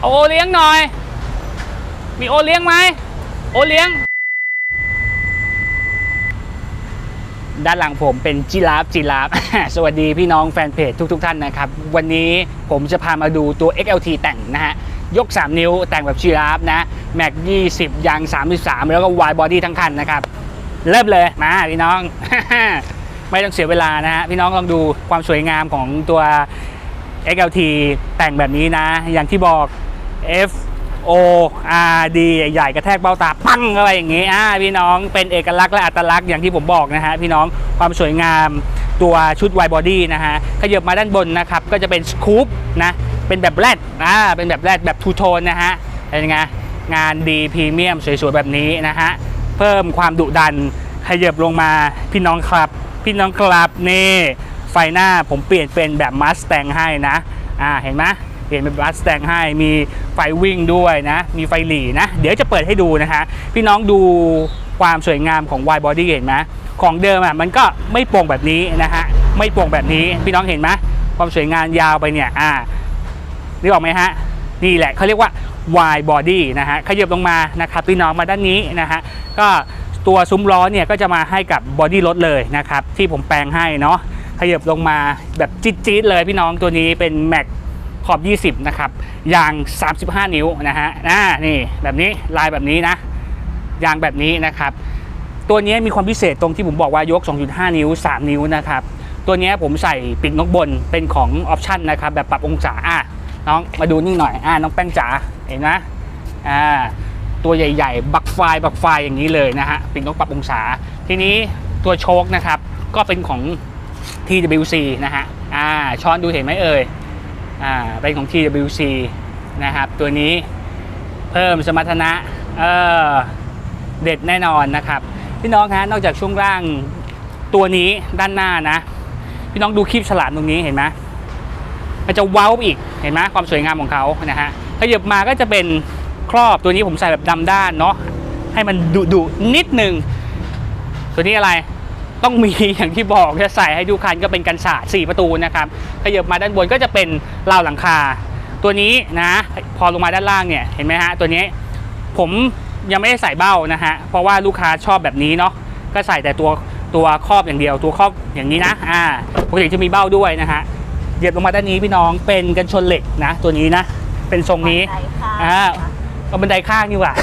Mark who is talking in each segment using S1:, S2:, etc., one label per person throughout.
S1: เอาโอเลี้ยงหน่อย มีโอเลี้ยงไหมโอเลี้ยง ด้านหลังผมเป็นจิราฟจิราฟ สวัสดีพี่น้องแฟนเพจทุกๆทท่านนะครับ วันนี้ผมจะพามาดูตัว XLT แต่งนะฮะ ยก 3 นิ้วแต่งแบบจิราฟนะ แม็ก 20 ยาง 33 แล้วก็วายบอดี้ทั้งคันนะครับ เริ่มเลยมาพี่น้อง ไม่ต้องเสียเวลานะฮะ พี่น้องลองดูความสวยงามของตัว XLT แต่งแบบนี้นะ อย่างที่บอก F O R D ใหญ่ๆกระแทกเบ้าตาปังเข้าไปอย่างนี้อ่าพี่น้องเป็นเอกลักษณ์และอัตลักษณ์อย่างที่ผมบอกนะฮะพี่น้องความสวยงามตัวชุด wide body นะฮะขยับมาด้านบนนะครับก็จะเป็นสคูปนะเป็นแบบแรดอ่าเป็นแบบแรดแบบทูโทนนะฮะเป็นไงงานดีพรีเมียมสวยๆแบบนี้นะฮะเพิ่มความดุดันขยับลงมาพี่น้องครับ พี่น้องครับนี่ไฟหน้าผมเปลี่ยนเป็นแบบมัสแตงให้นะอ่าเห็นไหมเปลี่ยนเป็นบัสแตงให้มี ฟวิ่งด้วยนะ มีไฟหลีนะ เดี๋ยวจะเปิดให้ดูนะฮะพี่น้องดูความสวยงามของ wide body เห็นไหมของเดิมอะมันก็ไม่โปร่งแบบนี้นะฮะไม่โปร่งแบบนี้พี่น้องเห็นไหมความสวยงามยาวไปเนี่ยอ่านึกออกไหมฮะนี่แหละเขาเรียกว่า wide body นะฮะขยับลงมานะครับพี่น้องมาด้านนี้นะฮะก็ตัวซุ้มล้อเนี่ยก็จะมาให้กับบอดี้รถเลยนะครับที่ผมแปลงให้เนาะขยับลงมาแบบจี๊ดๆเลยพี่น้องตัวนี้เป็นแม็ก อบ 20 นะครับ ยาง 35 นิ้วนะฮะอ่านี่แบบนี้ลายแบบนี้นะ ยางแบบนี้นะครับ ตัวนี้มีความพิเศษตรงที่ผมบอกว่ายก 2.5 นิ้ว 3 นิ้วนะครับ ตัวนี้ผมใส่ปีกนกบนเป็นของออปชั่นนะครับ แบบปรับองศาอะน้องมาดูนี่หน่อยอ่าน้องแป้งจ๋าเห็นไหมอ่าตัวใหญ่ๆ บักไฟบักไฟอย่างนี้เลยนะฮะปีกนกปรับองศา ทีนี้ตัวโชคนะครับ ก็เป็นของ TWC นะฮะอ่าช้อนดูเห็นไหมเอ่ย เป็นของ TWC นะครับ ตัวนี้เพิ่มสมรรถนะเออเด็ดแน่นอนนะครับ พี่น้องฮะนอกจากช่วงล่างตัวนี้ด้านหน้านะ พี่น้องดูคลิปฉลาดตรงนี้เห็นไหมมันจะเว้าอีกเห็นไหมความสวยงามของเขานะฮะขยับมาก็จะเป็นครอบตัวนี้ผมใส่แบบดำด้านเนาะให้มันดุดุนิดหนึ่งตัวนี้อะไร ต้องมีอย่างที่บอกจะใส่ให้ดูคันก็เป็นกันศาสตร์4ประตูนะครับขยับมาด้านบนก็จะเป็นราวหลังคา ตัวนี้นะพอลงมาด้านล่างเนี่ยเห็นไหมฮะตัวนี้ผมยังไม่ได้ใส่เบ้านะฮะเพราะว่าลูกค้าชอบแบบนี้เนาะก็ใส่แต่ตัวตัวครอบอย่างเดียว ตัวครอบอย่างนี้นะอ่าปกติจะมีเบ้าด้วยนะฮะเหยียบลงมาด้านนี้พี่น้องเป็นกันชนเหล็กนะ ตัวนี้นะ เป็นทรงนี้อ่าเอาบันไดข้างนี่หว่า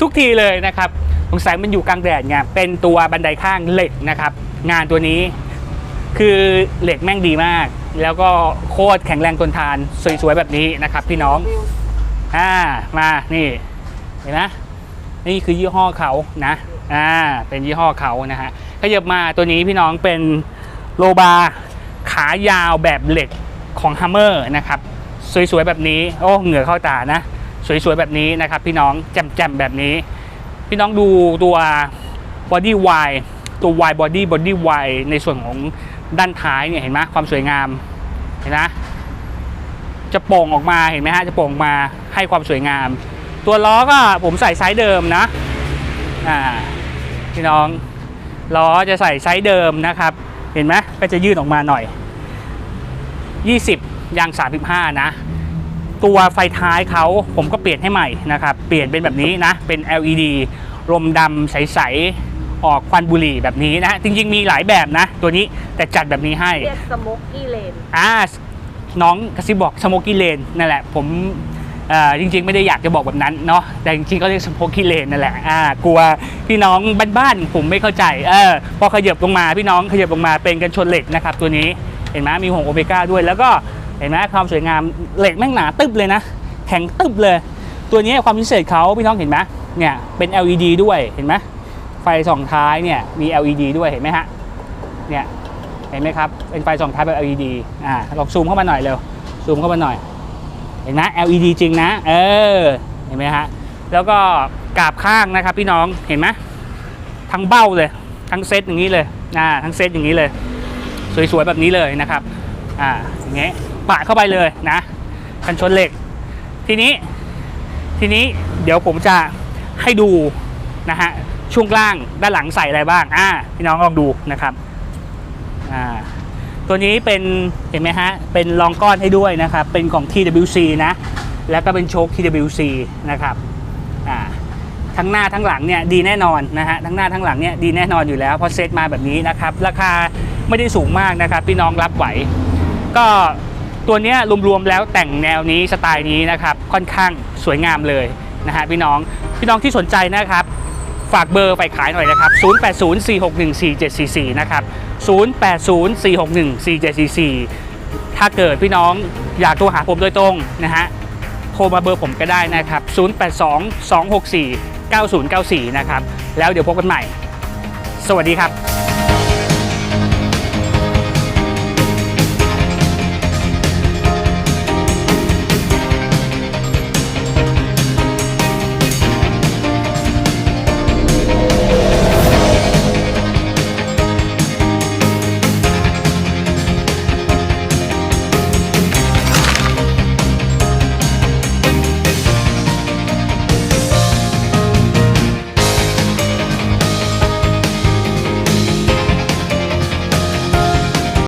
S1: ทุกทีเลยนะครับ สงสัยมันอยู่กลางแดดไงเป็นตัวบันไดข้างเหล็กนะครับ งานตัวนี้คือเหล็กแม่งดีมาก แล้วก็โคตรแข็งแรงทนทานสวยๆแบบนี้นะครับ พี่น้องอ่ามานี่เห็นไหมนี่คือยี่ห้อเขานะอ่าเป็นยี่ห้อเขานะฮะขยับมาตัวนี้พี่น้องเป็นโลบาขายาวแบบเหล็กของฮัมเมอร์นะครับ สวยๆแบบนี้ โอ้เหงื่อเข้าตานะ สวยๆแบบนี้นะครับ พี่น้องแจ่มๆแบบนี้ พี่น้องดูตัว body wide ตัว wide body body wide ในส่วนของด้านท้ายเนี่ยเห็นไหมความสวยงามเห็นไหมจะโป่งออกมาเห็นไหมฮะจะโป่งมาให้ความสวยงาม ตัวล้อก็ผมใส่ไซส์เดิมนะอ่าพี่น้องล้อจะใส่ไซส์เดิมนะครับ เห็นไหมก็จะยืดออกมาหน่อย 20ยาง35 นะ ตัวไฟท้ายเขาผมก็เปลี่ยนให้ใหม่นะครับ เปลี่ยนเป็นแบบนี้นะ เป็น LED ลมดำใส ๆ ออกควันบุหรี่แบบนี้นะจริง ๆ มีหลายแบบนะ ตัวนี้แต่จัดแบบนี้ให้
S2: เรียกสโมกกี้เลน
S1: อ่าน้องกระซิบบอกสโมกี้เลนนั่นแหละ ผมเอ่อจริงๆ ไม่ได้อยากจะบอกแบบนั้นเนาะแต่จริงๆก็เรียกสโมกี้เลนนั่นแหละอ่ากลัวพี่น้องบ้านๆผมไม่เข้าใจเออพอขยับลงมาพี่น้องขยับลงมาเป็นกันชนเหล็กนะครับตัวนี้เห็นไหมมีหงโอเมก้าด้วยแล้วก็ เห็นไหมความสวยงามเหล็กแม่งหนาตึบเลยนะ แข็งตึบเลย ตัวนี้ความพิเศษเขาพี่น้องเห็นไหมเนี่ยเป็น LED ด้วยเห็นไหมไฟส่องท้ายเนี่ยมี LED ด้วยเห็นไหมฮะเนี่ยเห็นไหมครับเป็นไฟส่องท้ายแบบ LED อ่าลองซูมเข้ามาหน่อยเร็วซูมเข้ามาหน่อย เห็นไหม LED จริงนะ เออเห็นไหมฮะแล้วก็กราบข้างนะครับพี่น้องเห็นไหมทั้งเบ้าเลยทั้งเซตอย่างนี้เลยอ่าทั้งเซตอย่างนี้เลย สวยๆแบบนี้เลยนะครับอ่าอย่างเงี้ย ปะเข้าไปเลยนะกันชนเหล็ก ทีนี้ทีนี้เดี๋ยวผมจะให้ดูนะฮะช่วงล่างด้านหลังใส่อะไรบ้างอ่าพี่น้องลองดูนะครับอ่าตัวนี้เป็นเห็นไหมฮะเป็นรองก้อนให้ด้วยนะครับ เป็นของ TWC นะแล้วก็เป็นโชค TWC นะครับอ่าทั้งหน้าทั้งหลังเนี่ยดีแน่นอนนะฮะทั้งหน้าทั้งหลังเนี่ยดีแน่นอนอยู่แล้วเพราะเซตมาแบบนี้นะครับ ราคาไม่ได้สูงมากนะครับ พี่น้องรับไหว ก็ ตัวนี้รวมๆแล้วแต่งแนวนี้สไตล์นี้นะครับค่อนข้างสวยงามเลยนะฮะพี่น้องพี่น้องที่สนใจนะครับฝากเบอร์ไปขายหน่อยนะครับ 0804614744 นะครับ 0804614744 ถ้าเกิดพี่น้องอยากโทรหาผมโดยตรงนะฮะ โทรมาเบอร์ผมก็ได้นะครับ 0822649094 นะครับ แล้วเดี๋ยวพบกันใหม่ สวัสดีครับ